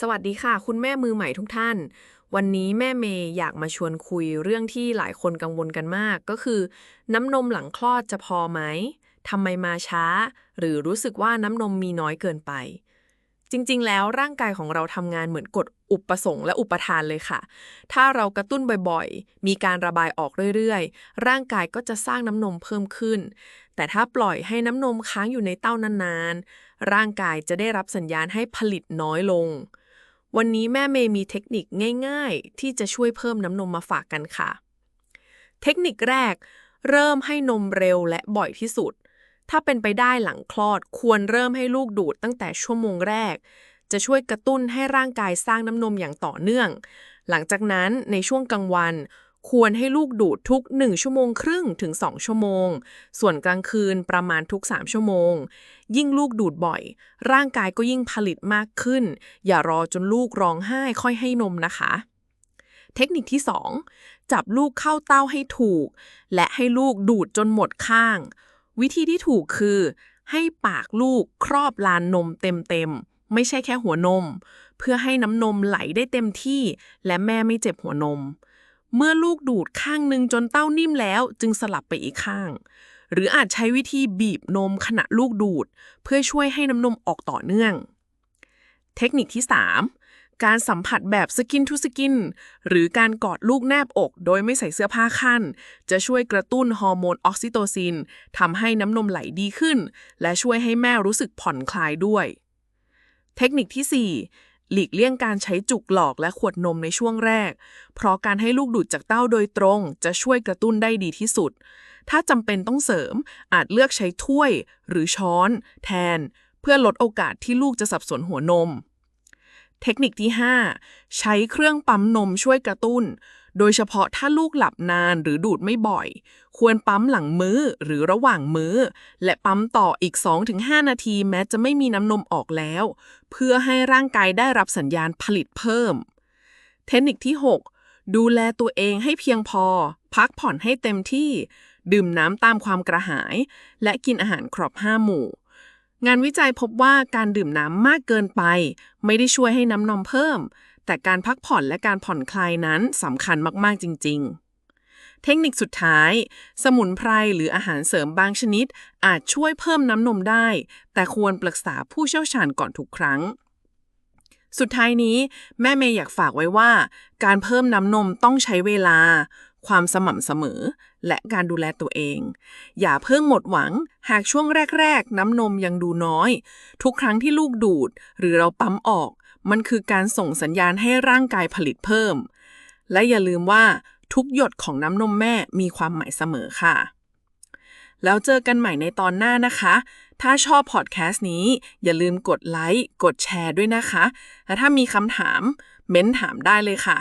สวัสดีค่ะ คุณแม่มือใหม่ทุกท่าน วันนี้แม่เมย์อยากมาชวนคุยเรื่องที่หลายคนกังวลกันมาก ก็คือ น้ำนมหลังคลอดจะพอไหมทำไมมาช้า หรือรู้สึกว่าน้ำนมมีน้อยเกินไป จริงๆ แล้วร่างกายของเราทำงานเหมือนกฎอุปสงค์และอุปทานเลยค่ะ ถ้าเรากระตุ้นบ่อยๆ มีการระบายออกเรื่อยๆ ร่างกายก็จะสร้างน้ำนมเพิ่มขึ้น แต่ถ้าปล่อยให้น้ำนมค้างอยู่ในเต้านานๆ ร่างกายจะได้รับสัญญาณให้ผลิตน้อยลง วันนี้แม่เมย์มีเทคนิคง่ายๆ ที่จะช่วยเพิ่มน้ำนมมาฝากกันค่ะ เทคนิคแรก เริ่มให้นมเร็วและบ่อยที่สุด ถ้าเป็นไปได้หลังคลอดควรเริ่มให้ลูกดูดตั้งแต่ชั่วโมงแรก จะช่วยกระตุ้นให้ร่างกายสร้างน้ำนมอย่างต่อเนื่อง หลังจากนั้นในช่วงกลางวัน ควรให้ลูกดูดทุก 1 ชั่วโมงครึ่งถึง 2 ชั่วโมง ส่วนกลางคืนประมาณทุก 3 ชั่วโมง ยิ่งลูกดูดบ่อย ร่างกายก็ยิ่งผลิตมากขึ้น อย่ารอจนลูกร้องไห้ค่อยให้นมนะคะ เทคนิคที่ 2 จับลูกเข้าเต้าให้ถูก และให้ลูกดูดจนหมดข้าง วิธีที่ถูกคือ ให้ปากลูกครอบลานนมเต็มๆ ไม่ใช่แค่หัวนม เพื่อให้น้ำนมไหลได้เต็มที่ และแม่ไม่เจ็บหัวนม เมื่อลูกดูดข้างหนึ่งจนเต้านิ่มแล้วจึงสลับไปอีกข้าง หรืออาจใช้วิธีบีบนมขณะลูกดูด เพื่อช่วยให้น้ำนมออกต่อเนื่อง เทคนิคที่ 3 การสัมผัสแบบสกินทูสกิน หรือการกอดลูกแนบอก โดยไม่ใส่เสื้อผ้าขั้น จะช่วยกระตุ้นฮอร์โมนออกซิโตซินทำให้น้ำนมไหลดีขึ้น และช่วยให้แม่รู้สึกผ่อนคลายด้วย เทคนิคที่ 4 หลีกเลี่ยงการใช้จุกหลอกและขวดนมในช่วงแรก เพราะการให้ลูกดูดจากเต้าโดยตรง จะช่วยกระตุ้นได้ดีที่สุด ถ้าจำเป็นต้องเสริมอาจเลือกใช้ถ้วยหรือช้อน แทน เพื่อลดโอกาสที่ลูกจะสับสนหัวนม เทคนิคที่ 5 ใช้เครื่องปั๊มนมช่วยกระตุ้น โดยเฉพาะถ้าลูกหลับนานหรือดูดไม่บ่อย ควรปั๊มหลังมื้อหรือระหว่างมื้อ และปั๊มต่ออีก 2-5 นาทีแม้จะไม่มีน้ำนมออกแล้ว เพื่อให้ร่างกายได้รับสัญญาณผลิตเพิ่ม เทคนิคที่ 6 ดูแลตัวเองให้เพียงพอ พักผ่อนให้เต็มที่ ดื่มน้ำตามความกระหาย และกินอาหารครบห้าหมู่ งานวิจัยพบว่าการดื่มน้ำมากเกินไป ไม่ได้ช่วยให้น้ำนมเพิ่ม แต่การพักผ่อนและการผ่อนคลายนั้นสำคัญมาก ๆ จริง ๆ เทคนิคสุดท้าย สมุนไพรหรืออาหารเสริมบางชนิด อาจช่วยเพิ่มน้ำนมได้ แต่ควรปรึกษาผู้เชี่ยวชาญก่อนทุกครั้ง สุดท้ายนี้ แม่เมย์อยากฝากไว้ว่า การเพิ่มน้ำนมต้องใช้เวลา ความสม่ำเสมอ และการดูแลตัวเอง อย่าเพิ่งหมดหวัง หากช่วงแรก ๆ น้ำนมยังดูน้อย ทุกครั้งที่ลูกดูด หรือเราปั๊มออก มันคือการส่งสัญญาณให้ร่างกายผลิตเพิ่ม และอย่าลืมว่าทุกหยดของน้ำนมแม่มีความหมายเสมอค่ะ แล้วเจอกันใหม่ในตอนหน้านะคะ ถ้าชอบพอดแคสต์นี้ อย่าลืมกดไลค์ กดแชร์ด้วยนะคะ และถ้ามีคำถาม เม้นถามได้เลยค่ะ